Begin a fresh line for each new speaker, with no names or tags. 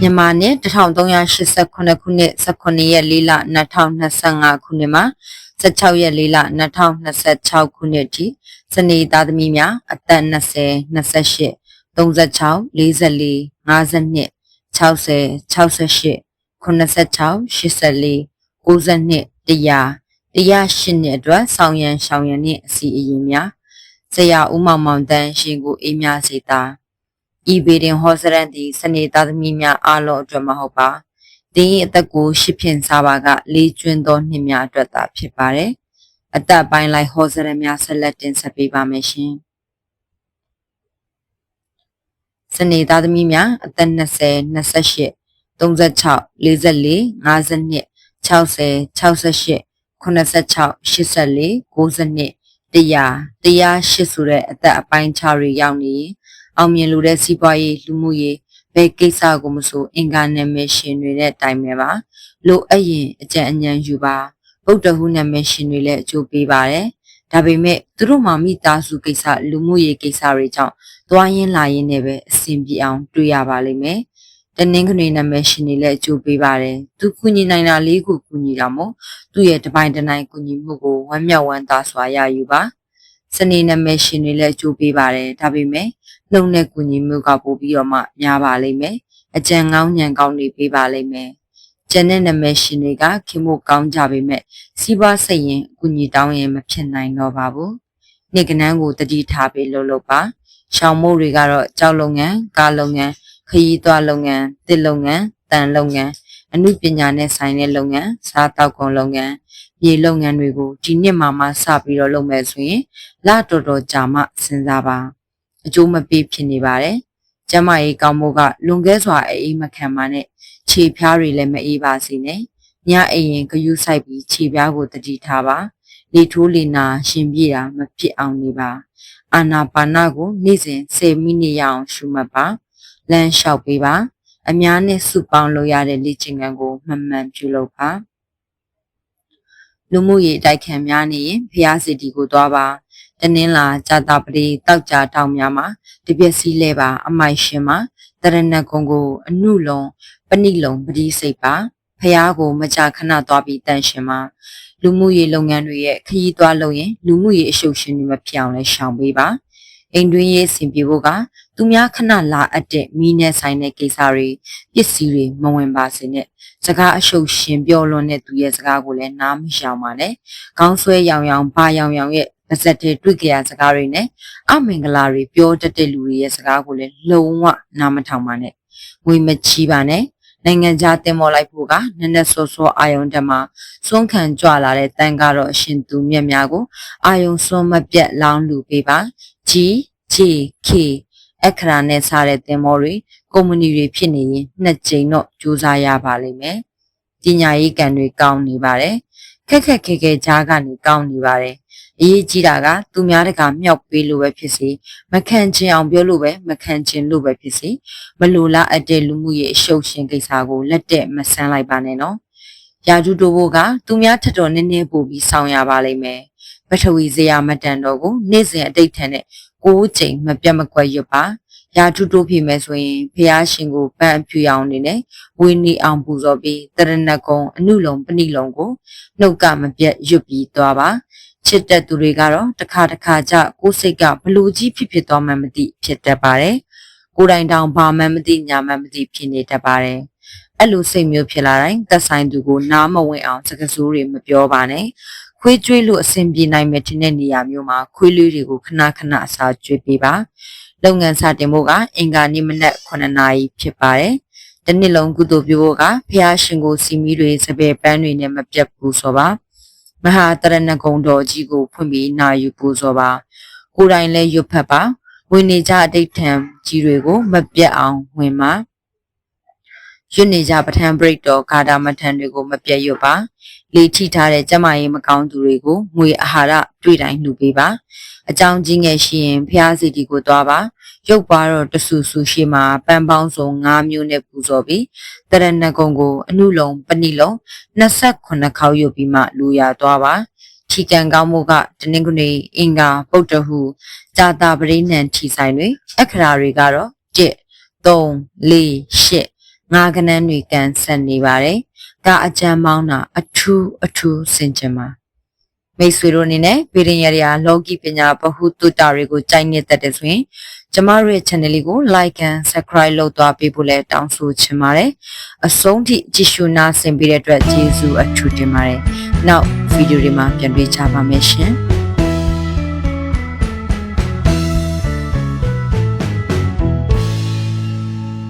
မြန်မာနှစ်1389ခုနှစ်19ရက်4လ2025ခုနှစ်မှာ16ရက်4လ2026ခုနှစ်ထိစနေသားသမီးများအသက်20 28 36 44 52 60 68 86 84 92 100 108နှစ်အတွက်ဆောင်ရန်ရှောင်ရန်နှင့်အစီအရင်များဆရာဦးမောင်မောင်တန်းရှင်ကိုအေးမြစေတာ ဤဘေဒင်ဟောစရန်သည်စနေသားသမီးများအားလုံးအတွက်မဟုတ်ပါတင်း၏အသက်ကိုရှစ်ဖြင့်စားပါကလေးကျွန်းသောနှစ်များအတွက်သာဖြစ်ပါတယ်အသက်ပိုင်းလိုက်ဟောစရန်များဆက်လက်တင်ဆက်ပေးပါမယ်ရှင်စနေသားသမီးများအသက်20 28 36 44 52 60 68 86 84 92 100 108ဆိုတဲ့အသက်အပိုင်းခြားတွေရောက်နေရင် အောင်မြင်လို့တဲ့စီးပွားရေးလူမှုရေးဘယ်ကိစ္စကိုမဆိုအင်္ဂါနာမည်ရှင်တွေနဲ့တိုင်မယ်ပါလိုအပ်ရင်အကြံအဉာဏ်ယူပါဗုဒ္ဓဟူနာမည်ရှင်တွေလည်းအကျိုးပေးပါတယ်ဒါပေမဲ့သူတို့မှမိသားစုကိစ္စလူမှုရေးကိစ္စတွေကြောင့်သွားရင်းလာရင်းနဲ့ပဲအဆင်ပြေအောင်တွေ့ရပါလိမ့်မယ်တနင်္ဂနွေနာမည်ရှင်တွေလည်းအကျိုးပေးပါတယ်သူကူညီနိုင်တာလေးကိုကူညီတာမို့သူ့ရဲ့တပိုင်းတနိုင်ကူညီမှုကိုဝမ်းမြောက်ဝမ်းသာစွာရယူပါ စနေနာမည်ရှင်တွေလည်းအကျိုးပေးပါတယ်ဒါပေမဲ့နှုတ်နဲ့ကူညီမှုကပို့ပြီးတော့မှများပါလိမ့်မယ်အကြံကောင်းဉာဏ်ကောင်းတွေပေးပါလိမ့်မယ်ကျန်တဲ့နာမည်ရှင်တွေကခင်မို့ကောင်းကြပေမဲ့စီးပွားစိတ်ရင်အကူညီတောင်းရင်မဖြစ်နိုင်တော့ပါဘူးနေ့ကနန်းကိုတတိထားပြီးလှုပ်လှုပ်ပါရှောင်းမို့တွေကတော့ကြောက်လုပ်ငန်းကားလုပ်ငန်းခရီးသွားလုပ်ငန်းတစ်လုပ်ငန်းတန်လုပ်ငန်း အမှုပညာနဲ့ဆိုင်တဲ့လုပ်ငန်းစားတောက်ကုန်လုပ်ငန်းမြေလုပ်ငန်းတွေကိုဒီနှစ်မှမှစပြီးတော့လုပ်မယ်ဆိုရင်လတော်တော်ကြာမှစဉ်းစားပါအကျိုးမပေးဖြစ်နေပါတယ်ကျမရေးကောင်းမို့ကလွန်ကဲစွာအေးမခံပါနဲ့ခြေဖျားတွေလည်းမအေးပါစေနဲ့ညအိမ်ရင်ဂယုဆိုင်ပြီးခြေဖျားကိုတတိထားပါလေထိုးလေနာရှင်ပြေတာမဖြစ်အောင်နေပါအာနာပါနကိုနေ့စဉ်10မိနစ်ရအောင်ရှုမှတ်ပါလမ်းလျှောက်ပေးပါ အများနဲ့စုပေါင်းလို့ရတဲ့လေ့ကျင့်ခန်းကိုမှန်မှန်ပြုလုပ်ပါလူမှုရေးတိုက်ခံများနေရင်ဖျားစီတီကိုသွားပါတနင်္လာကြာတာပတိတောက်ကြတောင်များမှာတပြက်စီးလဲပါ အမိုက်ရှင်မှာတရဏဂုံကိုအနုလုံးပဏိလုံးပတိစိတ်ပါဖျားကိုမကြာခဏသွားပြီးတန်ရှင်မှာလူမှုရေးလုပ်ငန်းတွေရဲ့ခရီးသွားလုပ်ရင်လူမှုရေးအရှုပ်ရှင်တွေမဖြစ်အောင်လဲရှောင်ပေးပါ အိမ်တွင်းရေးအဆင်ပြေဖို့ကသူများခဏလာအပ်တဲ့မိနဲ့ဆိုင်တဲ့ကိစ္စတွေပစ္စည်းတွေမဝင်ပါစေနဲ့စကားအရှုပ်ရှင်ပြောလွန်တဲ့သူရဲ့စကားကိုလည်းနားမရှောင်ပါနဲ့ခေါင်းဆွဲရောင်ရောင်ဘာရောင်ရောင်ရဲ့ပါဇက်တွေတွေ့ကြရစကားတွေနဲ့အမင်္ဂလာတွေပြောတတ်တဲ့လူတွေရဲ့စကားကိုလည်းလုံးဝနားမထောင်ပါနဲ့ငွေမချီးပါနဲ့နိုင်ငံခြားတင်မော်လိုက်ဖို့ကနက်နက်စောစောအာယုံတမစွန့်ခံကြွလာတဲ့တန်ကတော့အရှင်သူမြတ်များကိုအာယုံစွန့်မပြတ်လောင်းလူပေးပါ G J K အခရာနဲ့စားတဲ့တင်မောတွေကုမ္ပဏီတွေဖြစ်နေရင်နှစ်ကြိမ်တော့စူးစမ်းရပါလိမ့်မယ်ပညာရေးကံတွေကောင်းနေပါတယ်ခက်ခက်ခဲခဲကြားကနေကောင်းနေပါတယ်အရေးကြီးတာကသူများတကမြောက်ပေးလို့ပဲဖြစ်စီမခံချင်အောင်ပြောလို့ပဲမခံချင်လို့ပဲဖြစ်စီမလိုလားအပ်တဲ့လူမှုရေးအရှုပ်ရှင်ကိစ္စကိုလက်တဲ့မဆန်းလိုက်ပါနဲ့နော်ရာထူးတိုးဖို့ကသူများထက်တော်နည်းနည်းပို့ပြီးဆောင်ရပါလိမ့်မယ် ပထဝီဇေယမတန်တော်ကိုနေ့စဉ်အတိတ်ထန်နဲ့ကိုးချိန်မပြတ်မကွက်ရွတ်ပါရာထူးတိုးဖြစ်မယ်ဆိုရင်ဖះရှင်ကိုပန်းအဖြူရောင်နေနဲ့ဝင်းနေအောင်ပူဇော်ပြီးတရဏဂုံအနုလုံပဏိလုံကိုနှုတ်ကမပြတ်ရွတ်ပြီးသွားပါချစ်တဲ့သူတွေကတော့တစ်ခါတစ်ခါကြကိုယ်စိတ်ကဘလူကြီးဖြစ်ဖြစ်သွားမှမသိဖြစ်တတ်ပါတယ်ကိုယ်တိုင်တောင်ဘာမှမသိညာမှမသိဖြစ်နေတတ်ပါတယ်အဲ့လိုစိတ်မျိုးဖြစ်လာတိုင်းသက်ဆိုင်သူကိုနားမဝင်အောင်စကားစိုးတွေမပြောပါနဲ့ ခွေးကျွေးလို့အဆင်ပြေနိုင်မယ်တဲ့နေရာမျိုးမှာခွေးလေးတွေကိုခဏခဏအစာကျွေးပေးပါလုပ်ငန်းစတင်ဖို့ကအင်္ဂါနေ့မနက်9နာရီဖြစ်ပါတယ်တနစ်လုံးကုသိုလ်ပြုဖို့ကဖះရှင်ကိုစီမီတွေစပယ်ပန်းတွေနဲ့မပြတ်ဘူးဆိုပါမဟာတရဏဂုံတော်ကြီးကိုဖွင့်ပြီးနာယူပူဇော်ပါကိုယ်တိုင်လည်းရွတ်ဖတ်ပါဝင်နေကြအတိတ်ထံကြီးတွေကိုမပြတ်အောင်ဝင်ပါရွတ်နေကြပဋ္ဌာန်းပရိတ်တော်ဂါထာမထံတွေကိုမပြတ်ရွတ်ပါ လေထိထားတဲ့ကျမရေးမကောင်းသူတွေကိုငွေအာဟာရတွေ့တိုင်းလှူပေးပါအကြောင်းကြီးငယ်ရှိရင်ဖျားစီတီကိုသွားပါရုပ်ပါတော့တဆူဆူရှိမှာပန်းပေါင်းစုံ၅မျိုးနဲ့ပူဇော်ပြီးတရဏဂုံကိုအနုလုံးပဏိလုံး28ခေါက်ရုပ်ပြီးမှလူရသွားပါထီကံကောင်းမှုကတနင်္ဂနွေအင်္ဂါပုတ်တဟုဇာတာပရိနံထီဆိုင်တွေအခရာတွေကတော့1 3 4 8ငါးကနန်းတွေကန်ဆက်နေပါတယ် ဒါအကြမ်းမောင်းတာအထူးအထူးစင်ကြင်ပါမိတ်ဆွေတို့အနေနဲ့ဗီဒီယိုရီယာလောကီပညာဗဟုသုတတွေကိုကြိုက်နေတတ်တယ်ဆိုရင်ကျမတို့ရဲ့ channel လေးကို like and subscribe လုပ်သွားပေးဖို့လည်းတောင်းဆိုချင်ပါတယ်အဆုံးထိကြည့်ရှုနာဆင်ပေးတဲ့အတွက်ကျေးဇူးအထူးတင်ပါတယ်နောက်ဗီဒီယိုတွေမှာပြန်တွေ့ကြပါမယ်ရှင်